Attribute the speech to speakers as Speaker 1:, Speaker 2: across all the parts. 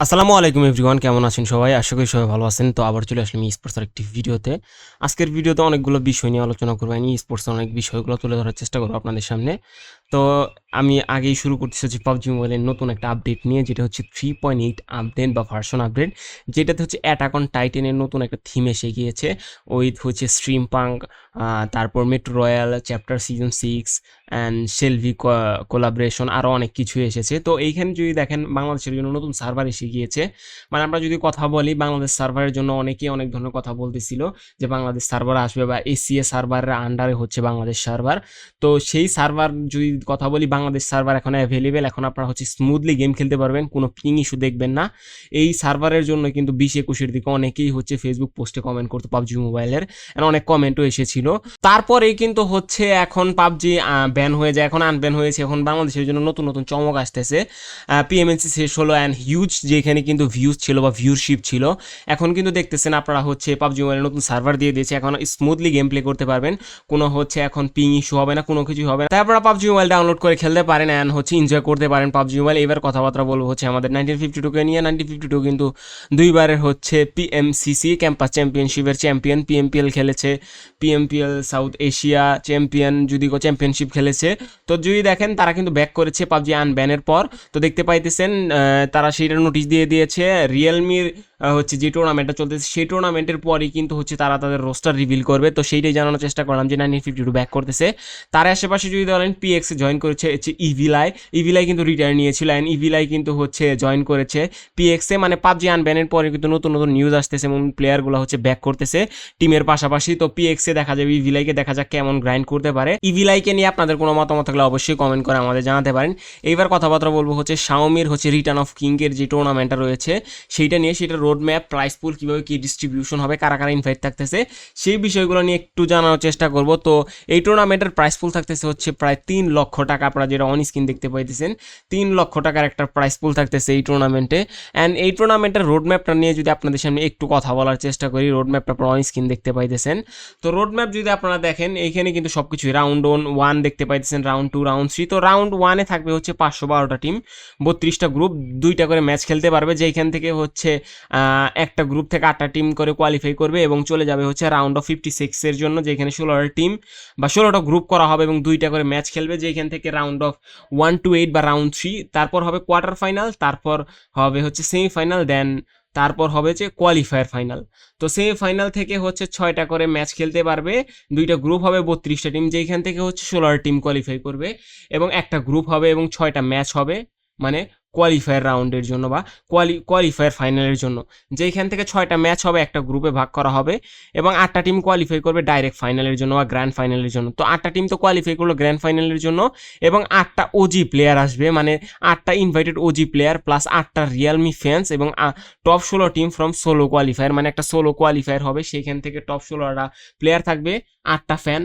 Speaker 1: আসসালামু আলাইকুম এভরিওয়ান, কেমন আছেন সবাই? আশা করি সবাই ভালো আছেন। তো আবার চলে আসলাম স্পোর্টসের একটি ভিডিওতে। আজকের ভিডিওতে অনেকগুলো বিষয় নিয়ে আলোচনা করব। আমি স্পোর্টসের অনেক বিষয়গুলো তুলে ধরার চেষ্টা করব আপনাদের সামনে। তো আমি আগেই শুরু করতেছি হচ্ছে পাবজি মোবাইলের নতুন একটা আপডেট নিয়ে, যেটা হচ্ছে থ্রি পয়েন্ট এইট আপডেট বা ভার্সন আপডেট যেটাতে হচ্ছে অ্যাটাক অন টাইটেনের নতুন একটা থিম এসে গিয়েছে। ওই হচ্ছে স্ট্রিম পাঙ্ক তারপর metro royale chapter season six and সেলভি collaboration আরও অনেক কিছু এসেছে। তো এইখানে যদি দেখেন, বাংলাদেশের জন্য নতুন সার্ভার এসে গিয়েছে। মানে আমরা যদি কথা বলি, বাংলাদেশ সার্ভারের জন্য অনেকেই অনেক ধরনের কথা বলতেছিল যে বাংলাদেশ সার্ভার আসবে বা এসিএ সার্ভারের আন্ডারে হচ্ছে বাংলাদেশ সার্ভার তো সেই সার্ভার যদি কথা বলি, বাংলাদেশ সার্ভার এখন অ্যাভেলেবেল এখন আপনারা হচ্ছে স্মুথলি গেম খেলতে পারবেন, কোনো পিং ইস্যু দেখবেন না। এই সার্ভারের জন্য কিন্তু বিশ একুশের দিকে অনেকেই হচ্ছে ফেসবুক পোস্টে কমেন্ট করতো পাবজি মোবাইলের অনেক কমেন্টও এসেছিল। তারপরে কিন্তু হচ্ছে এখন পাবজি ব্যান হয়ে যায়, এখন আনব্যান হয়েছে, এখন বাংলাদেশের জন্য নতুন নতুন চমক আসতেছে। পিএমএনসি শেষ হলো অ্যান্ড হিউজ যেখানে কিন্তু ভিউজ ছিল বা ভিউরশিপ ছিল। এখন কিন্তু দেখতেছেন আপনারা হচ্ছে পাবজি মোবাইলের নতুন সার্ভার দিয়ে দিয়েছে, এখন স্মুথলি গেম প্লে করতে পারবেন। কোনো হচ্ছে এখন পিং ইস্যু হবে না, কোনো কিছু হবে না। তারপর পাবজি মোবাইল ডাউনলোড করে খেলতে পারেন অ্যান্ড হচ্ছে এনজয় করতে পারেন পাবজি মোবাইল। এবার কথাবার্তা বলব হচ্ছে আমাদের নাইনটিন ফিফটি টুকে নিয়ে। নাইনটিন ফিফটি টু কিন্তু দুইবারের হচ্ছে পিএমসিসি ক্যাম্পাস চ্যাম্পিয়নশিপের চ্যাম্পিয়ন পিএমপিএল খেলেছে। পিএমপিএল সাউথ এশিয়া চ্যাম্পিয়ন যদি চ্যাম্পিয়নশিপ খেলেছে, তো যদি দেখেন তারা কিন্তু ব্যাক করেছে পাবজি আনব্যানের পর। তো দেখতে পাইতেছেন তারা সেইটা নোটিশ দিয়ে দিয়েছে। রিয়েলমির হচ্ছে যে টুর্নামেন্টটা চলতেছে, সেই টুর্নামেন্টের পরই কিন্তু হচ্ছে তারা তাদের রোস্টার রিভিল করবে। তো সেইটাই জানানোর চেষ্টা করলাম যে নাইনটিন ফিফটি টু ব্যাক করতেছে। তার আশেপাশে যদি ধরেন পিএক্সে জয়েন করেছে হচ্ছে ইভিলাই ইভিলাই কিন্তু রিটায়ার নিয়েছিল অ্যান্ড ইভিলাই কিন্তু হচ্ছে জয়েন করেছে পিএক্সে মানে পাবজি আনব্যানের পরে কিন্তু নতুন নতুন নিউজ আসতেছে এবং প্লেয়ারগুলো হচ্ছে ব্যাক করতেছে। টিমের পাশাপাশি তো পিএক্সে দেখা যাবে ইভিলাইকে দেখা যাক কেমন গ্রাইন্ড করতে পারে। ইভিলাইকে নিয়ে আপনাদের কোনো মতামত থাকলে অবশ্যই কমেন্ট করে আমাদের জানাতে পারেন। এইবার কথাবার্তা বলব হচ্ছে শাওমির হচ্ছে রিটার্ন অফ কিংয়ের যে টুর্নামেন্টটা রয়েছে, সেইটা নিয়ে সেটা রোড ম্যাপ প্রাইস পুল কীভাবে কী ডিস্ট্রিবিউশন হবে, কারা কারা ইনভাইট থাকতেছে, সেই বিষয়গুলো নিয়ে একটু জানানোর চেষ্টা করব। তো এই টুর্নামেন্টের প্রাইস পুল থাকতেছে হচ্ছে প্রায় তিন লক্ষ টাকা, আপনারা যেটা অন স্ক্রিন দেখতে পাইতেছেন, তিন লক্ষ টাকার একটা প্রাইস পুল থাকতেছে এই টুর্নামেন্টে অ্যান্ড এই টুর্নামেন্টের রোড ম্যাপটা নিয়ে যদি আপনাদের সামনে একটু কথা বলার চেষ্টা করি রোড ম্যাপটা আপনারা অন স্ক্রিন দেখতে পাইতেছেন। তো রোড ম্যাপ যদি আপনারা দেখেন, এইখানে কিন্তু সব কিছুই রাউন্ড ওয়ান ওয়ান দেখতে পাইতেছেন রাউন্ড টু রাউন্ড থ্রি তো রাউন্ড ওয়ানে থাকবে হচ্ছে পাঁচশো বারোটা টিম বত্রিশটা গ্রুপ দুইটা করে ম্যাচ খেলতে পারবে যেখান থেকে হচ্ছে একটা গ্রুপ থেকে আটটা টিম করে কোয়ালিফাই করবে এবং চলে যাবে হচ্ছে রাউন্ড অফ ফিফটি সিক্সের জন্য, যেখানে ষোলোটা টিম বা ষোলোটা গ্রুপ করা হবে এবং দুইটা করে ম্যাচ খেলবে, যেখান থেকে round of one two eight বা রাউন্ড থ্রি তারপর হবে কোয়ার্টার ফাইনাল তারপর হবে হচ্ছে সেমিফাইনাল দেন তারপর হবে যে কোয়ালিফায়ার ফাইনাল তো সেমি ফাইনাল থেকে হচ্ছে ছয়টা করে ম্যাচ খেলতে পারবে, দুইটা গ্রুপ হবে বত্রিশটা টিম যেখান থেকে হচ্ছে ষোলোটা টিম কোয়ালিফাই করবে এবং একটা গ্রুপ হবে এবং ছয়টা ম্যাচ হবে মানে কোয়ালিফায়ার রাউন্ডের জন্য বা কোয়ালি কোয়ালিফায়ার ফাইনালের জন্য। যেখান থেকে ছয়টা ম্যাচ হবে, একটা গ্রুপে ভাগ করা হবে এবং আটটা টিম কোয়ালিফাই করবে ডাইরেক্ট ফাইনালের জন্য বা গ্র্যান্ড ফাইনালের জন্য। তো আটটা টিম তো কোয়ালিফাই করল গ্র্যান্ড ফাইনালের জন্য এবং আটটা ওজি প্লেয়ার আসবে। মানে আটটা ইনভাইটেড ওজি প্লেয়ার প্লাস আটটা রিয়েলমি ফ্যান্স এবং টপ ষোলো টিম ফ্রম সোলো কোয়ালিফায়ার মানে একটা সোলো কোয়ালিফায়ার হবে, সেখান থেকে টপ ষোলোটা প্লেয়ার থাকবে, আটটা ফ্যান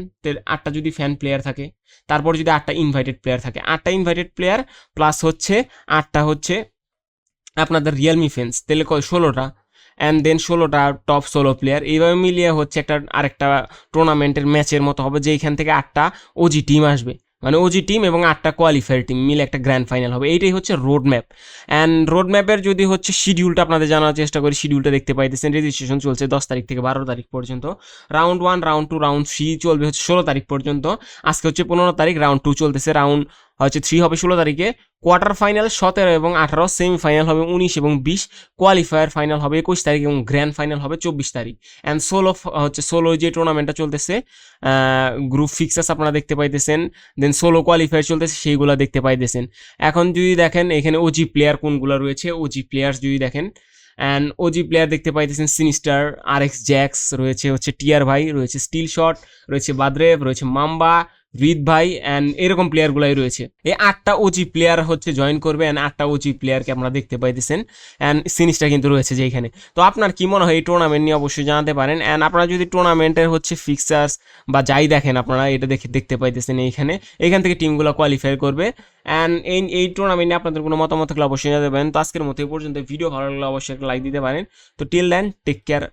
Speaker 1: আটটা যদি ফ্যান প্লেয়ার থাকে। তারপর যদি আটটা ইনভাইটেড প্লেয়ার থাকে, আটটা ইনভাইটেড প্লেয়ার প্লাস হচ্ছে, আটটা হচ্ছে আপনাদের রিয়েলমি ফেন্স তাহলে কয়, ষোলোটা। অ্যান্ড দেন ষোলোটা টপ ষোলো প্লেয়ার এইভাবে মিলিয়ে হচ্ছে একটা, আরেকটা টুর্নামেন্টের ম্যাচের মতো হবে, যেইখান থেকে আটটা ওজি টিম আসবে। মানে ওজি টিম এবং আটটা কোয়ালিফায়ার টিম মিলে একটা গ্র্যান্ড ফাইনাল হবে। এইটাই হচ্ছে রোড ম্যাপ অ্যান্ড রোড ম্যাপের যদি হচ্ছে শিডিউলটা আপনাদের জানার চেষ্টা করি শিডিউলটা দেখতে পাইতেছেন রেজিস্ট্রেশন চলছে দশ তারিখ থেকে বারো তারিখ পর্যন্ত। Round one round two round three চলবে হচ্ছে ষোলো তারিখ পর্যন্ত। আজকে হচ্ছে পনেরো তারিখ রাউন্ড টু চলতেছে। রাউন্ড হচ্ছে থ্রি হবে ষোলো তারিখে কোয়ার্টার ফাইনাল সতেরো এবং আঠারো সেমিফাইনাল হবে উনিশ এবং বিশ কোয়ালিফায়ার ফাইনাল হবে একুশ তারিখ এবং গ্র্যান্ড ফাইনাল হবে চব্বিশ তারিখ। অ্যান্ড সোলো হচ্ছে সোলো যে টুর্নামেন্টটা চলতেছে গ্রুপ ফিক্সাস আপনারা দেখতে পাইতেছেন দেন সোলো কোয়ালিফায়ার চলতেছে, সেইগুলো দেখতে পাইতেছেন। এখন যদি দেখেন, এখানে ওজি প্লেয়ার কোনগুলো রয়েছে? ওজি প্লেয়ার্স যদি দেখেন অ্যান্ড ওজি প্লেয়ার দেখতে পাইতেছেন সিনিস্টার আর এক্স জ্যাক্স রয়েছে হচ্ছে টিয়ার ভাই, রয়েছে স্টিল শট রয়েছে বাদরেভ রয়েছে মাম্বা রিদ ভাই অ্যান্ড এরকম প্লেয়ারগুলাই রয়েছে। এই আটটা ওজি প্লেয়ার হচ্ছে জয়েন করবে অ্যান্ড আটটা ওজি প্লেয়ারকে আপনারা দেখতে পাইতেছেন। অ্যান্ড সিনিসটা কিন্তু রয়েছে যে এখানে। তো আপনার কি মনে হয় এই টুর্নামেন্ট নিয়ে অবশ্যই জানাতে পারেন। অ্যান্ড আপনারা যদি টুর্নামেন্টের হচ্ছে ফিক্সার্স বা যাই দেখেন আপনারা এটা দেখে দেখতে পাইতেছেন এইখানে। এখান থেকে টিমগুলো কোয়ালিফাই করবে। অ্যান্ড এই এই টুর্নামেন্টে আপনাদের কোনো মতামত থাকলে অবশ্যই জানাতে পারেন। তো আজকের মতো এই পর্যন্ত ভিডিও ভালো লাগলে অবশ্যই একটা লাইক দিতে পারেন। তো টিল দেন টেক কেয়ার